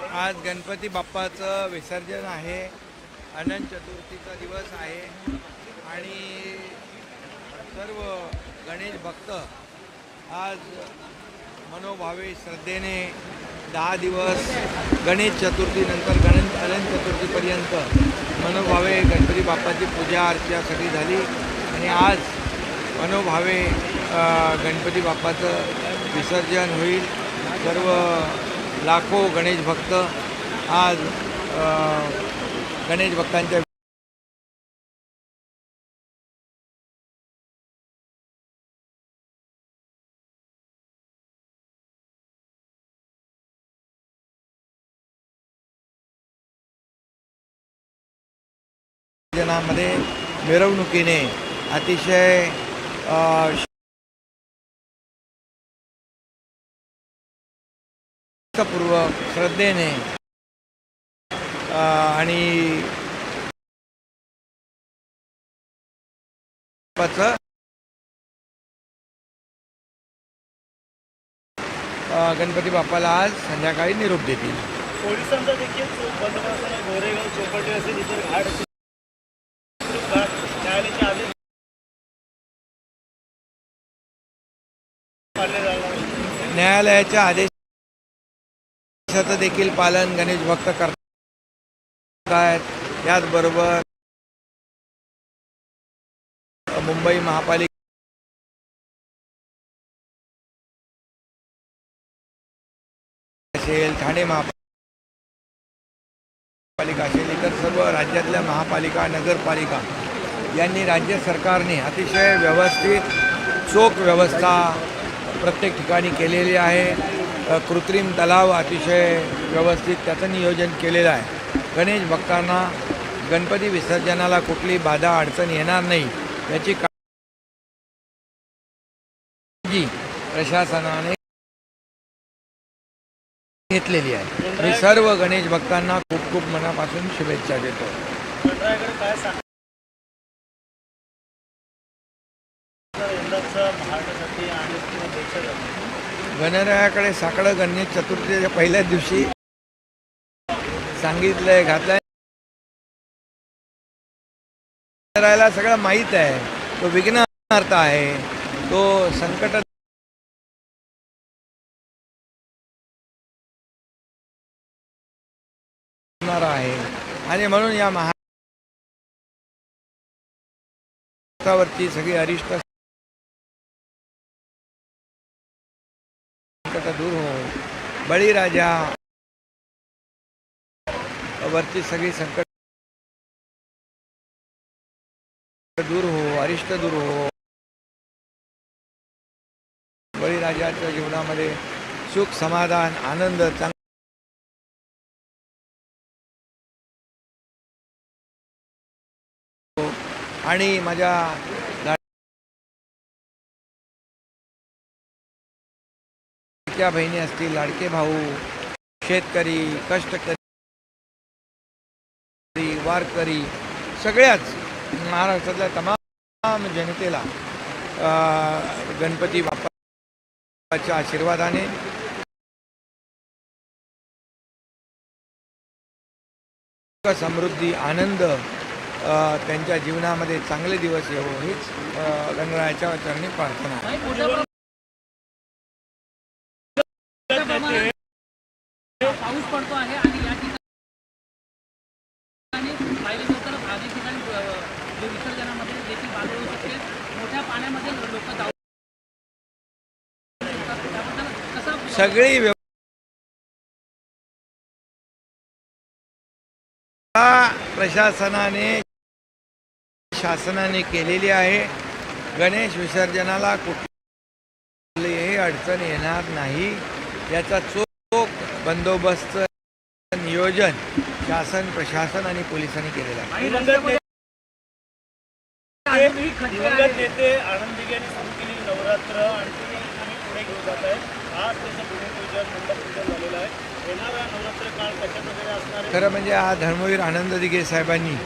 आज गणपती बाप्पाचं विसर्जन आहे. अनंत चतुर्थीचा दिवस आहे. आणि सर्व गणेश भक्त आज मनोभावे श्रद्धेने दहा दिवस गणेश चतुर्थीनंतर गणेश अनंत चतुर्थीपर्यंत मनोभावे गणपती बाप्पाची पूजा अर्चा सगळी झाली. आणि आज मनोभावे गणपती बाप्पाचं विसर्जन होईल. सर्व लाखो गणेश भक्त आज गणेश भक्तांच्या जनामध्ये मिरवणुकीने अतिशय पूर्वक श्रद्धेने आणि गणपती बाप्पाला आज संध्याकाळी निरोप देतील पोलिसांचा देखील चोख बंदोबस्त आहे. गोरेगाव चौपाटी असेल इतर घाट असेल घाट न्यायालयाचे आदेश त्याचं देखील पालन गणेश भक्त करत आहेत याचबरोबर मुंबई महापालिका असेल ठाणे महापालिका असेल इतर सर्व राज्यातल्या महापालिका नगरपालिका यांनी राज्य सरकारने अतिशय व्यवस्थित चोख व्यवस्था प्रत्येक ठिकाणी केलेली आहे. कृत्रिम तलाव अतिशय व्यवस्थित त्याचं नियोजन केलेलं आहे. गणेश भक्तांना गणपती विसर्जनाला कुठली बाधा अडचण येणार नाही याची काळजी प्रशासनाने घेतलेली आहे. मी सर्व गणेश भक्तांना खूप खूप मनापासून शुभेच्छा देतो. महाराष्ट्रासाठी आणि गणरायाकडे साकडं गणेश चतुर्थीच्या पहिल्याच दिवशी सांगितलंय घातलंय. गणरायाला सगळं माहीत आहे. तो विघ्नहर्ता आहे. तो संकट आहे. आणि म्हणून या महाराष्ट्रावरची सगळी अरिष्ट संकट दूर हो? बळीराजा वरची सगळी संकट दूर हो अरिष्ट दूर हो. बळीराजाच्या जीवनामध्ये सुख समाधान आनंद चांग आणि माझ्या लाडक्या बहिणी असतील लाडके भाऊ शेतकरी कष्टकरी वारकरी सगळ्याच महाराष्ट्रातल्या तमाम जनतेला अं, गणपती बाप्पाच्या आशीर्वादाने समृद्धी आनंद अं, त्यांच्या जीवनामध्ये चांगले दिवस येवो हीच अं, गणरायाच्या चरणी प्रार्थना प्रमाणात पाऊस पडतो आहे आणि या ठिकाणी पाहिलं तर अनेक ठिकाणी विसर्जनामध्ये देखील बाधा होऊ शकते मोठ्या पाण्यामध्ये लोक जाऊ सगळी व्यवस्था प्रशासनाने शासनाने केलेली आहे. गणेश विसर्जनाला कुठलीही अडचण येणार नाही. याचा चोख बंदोबस्त नियोजन शासन प्रशासन आणि पोलिसांनी केलेलं आहे. दिवंगत नेते आजही खटले दिवंगत आहेत. नेते आनंद दिघेने सुरू केलेली नवरात्र आणि तुम्ही तुम्ही पुढे घेऊन जात आहे आज त्याचं भूमिपूजन मंडपपूजन झालेलं आहे. येणारा नवरात्र काळ कशा प्रकारे असणार आहे? खरं म्हणजे हा धर्मवीर आनंद दिघे साहेबांनी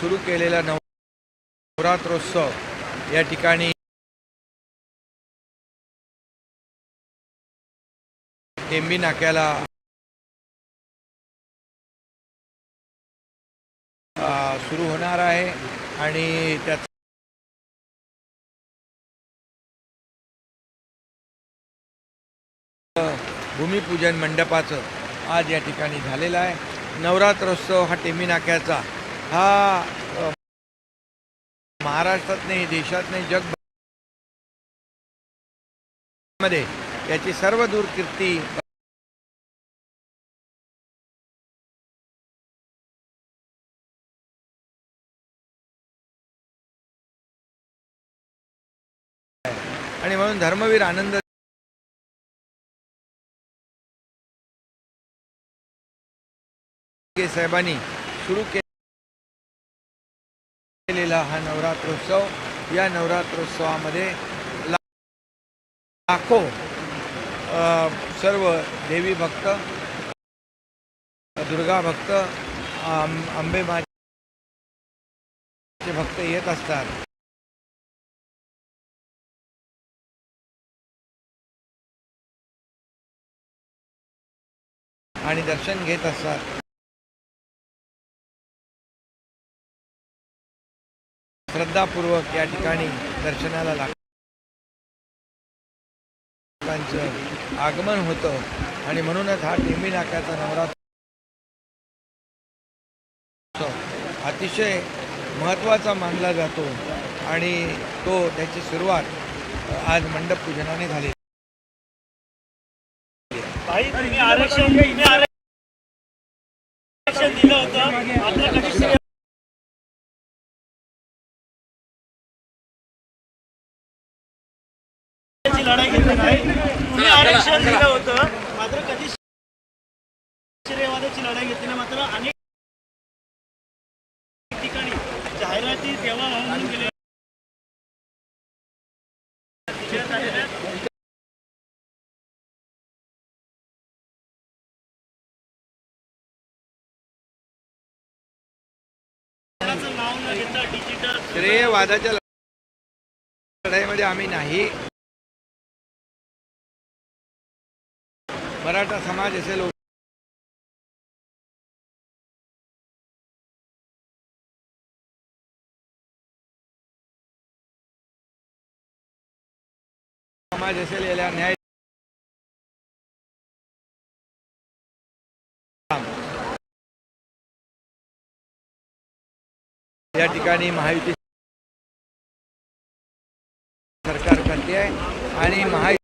सुरू केलेला नव नवरात्रोत्सव या ठिकाणी टेंबी नाक्याला सुरू होणार आहे आणि त्याचा भूमिपूजन मंडपाचं आज या ठिकाणी झालेलं आहे. नवरात्रोत्सव हा टेमी नाक्याचा. हा महाराष्ट्रात नाही देशात नाही जगभरमध्ये याची सर्व दूर कीर्ती आणि म्हणून धर्मवीर आनंद साहेबांनी सुरू केलेला हा नवरात्रोत्सव. या नवरात्रोत्सवामध्ये लाखो सर्व देवी भक्त दुर्गा भक्त आंबे माचे भक्त येत असतात. आणि दर्शन घेत असतात. श्रद्धापूर्वक या ठिकाणी दर्शनाला लागतात. आगमन होतं. आणि म्हणूनच हा टेंबी नाक्याचा नवरात्र अतिशय महत्त्वाचा मानला जातो आणि तो त्याची सुरुवात आज मंडप पूजनाने झाली आरक्षण आरक्षण दिलं होतं. लढाई घेतली नाही. तुम्ही आरक्षण दिलं होतं. मात्र कधी श्रेयवादाची लढाई घेतली नाही मात्र अनेक ठिकाणी जाहिराती तेव्हा व्हावं म्हणून गेले कोणाचं नाव न घेता डिजिटल श्रेयवादाच्या लढाईमध्ये आम्ही नाही. मराठा समाज असेल समाज असेल याला न्याय या ठिकाणी महायुती सरकार करते आहे आणि महायुती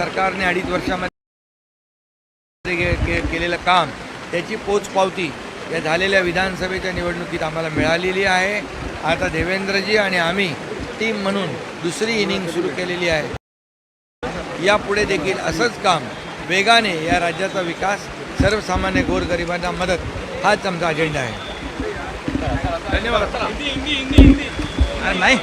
सरकारने अडीच वर्षामध्ये के- के- केलेलं काम त्याची पोचपावती या झालेल्या विधानसभेच्या निवडणुकीत आम्हाला मिळालेली आहे. आता देवेंद्रजी आणि आम्ही टीम म्हणून दुसरी इनिंग सुरू केलेली आहे. यापुढे देखील असंच काम वेगाने या राज्याचा विकास सर्वसामान्य गोरगरिबांना मदत हाच आमचा अजेंडा आहे. धन्यवाद. नाही.